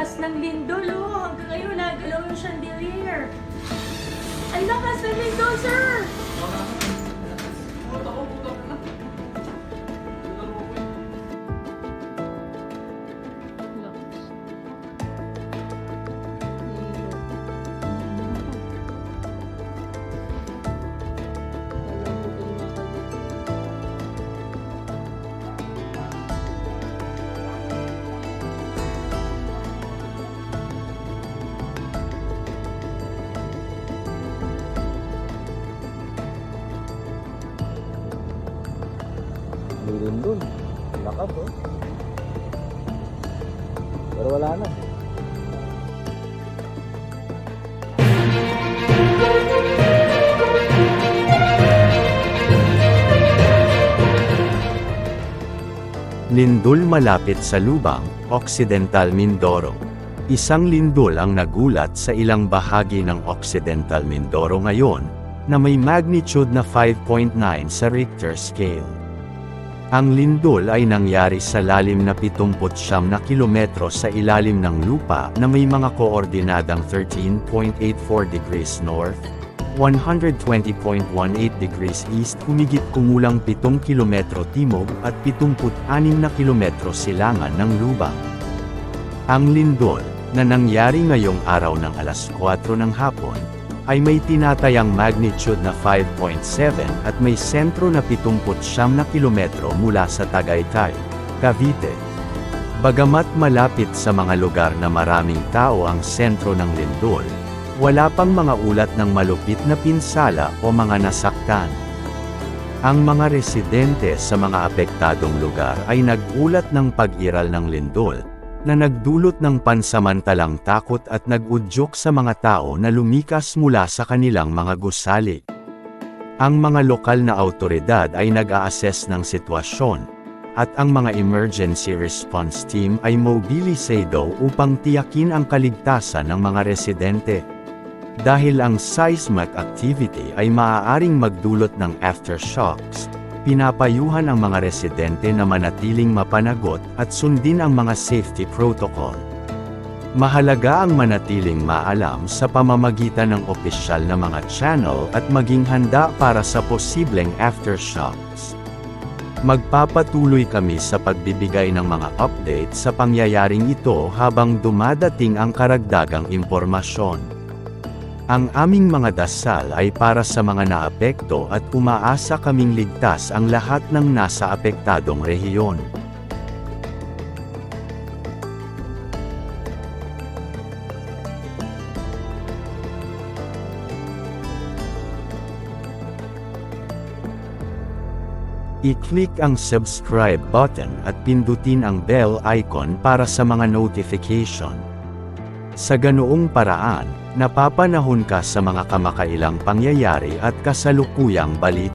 ng lindol, oh. Hanggang ngayon, nagalaw yung chandelier. Ang lakas ng lindol, sir! Meron dun. Lakas oh. Pero wala na. Lindol malapit sa Lubang, Occidental Mindoro. Isang lindol ang nagulat sa ilang bahagi ng Occidental Mindoro ngayon, na may magnitude na 5.9 sa Richter scale. Ang lindol ay nangyari sa lalim na 79 na kilometro sa ilalim ng lupa na may mga koordinadang 13.84 degrees north, 120.18 degrees east humigit kumulang 7 kilometro timog at 76 na kilometro silangan ng lubang. Ang lindol, na nangyari ngayong araw ng alas 4 ng hapon, ay may tinatayang magnitude na 5.7 at may sentro na 79 na kilometro mula sa Tagaytay, Cavite. Bagamat malapit sa mga lugar na maraming tao ang sentro ng lindol, wala pang mga ulat ng malupit na pinsala o mga nasaktan. Ang mga residente sa mga apektadong lugar ay nagulat ng pag-iral ng lindol, na nagdulot ng pansamantalang takot at nag-udyok sa mga tao na lumikas mula sa kanilang mga gusali. Ang mga lokal na autoridad ay nag-a-assess ng sitwasyon, at ang mga emergency response team ay mobilisado upang tiyakin ang kaligtasan ng mga residente. Dahil ang seismic activity ay maaaring magdulot ng aftershocks, pinapayuhan ang mga residente na manatiling mapanagot at sundin ang mga safety protocol. Mahalaga ang manatiling maalam sa pamamagitan ng opisyal na mga channel at maging handa para sa posibleng aftershocks. Magpapatuloy kami sa pagbibigay ng mga update sa pangyayaring ito habang dumadating ang karagdagang impormasyon. Ang aming mga dasal ay para sa mga naapekto at umaasa kaming ligtas ang lahat ng nasa apektadong rehiyon. I-click ang subscribe button at pindutin ang bell icon para sa mga notification. Sa ganoong paraan, napapanahon ka sa mga kamakailang pangyayari at kasalukuyang balita.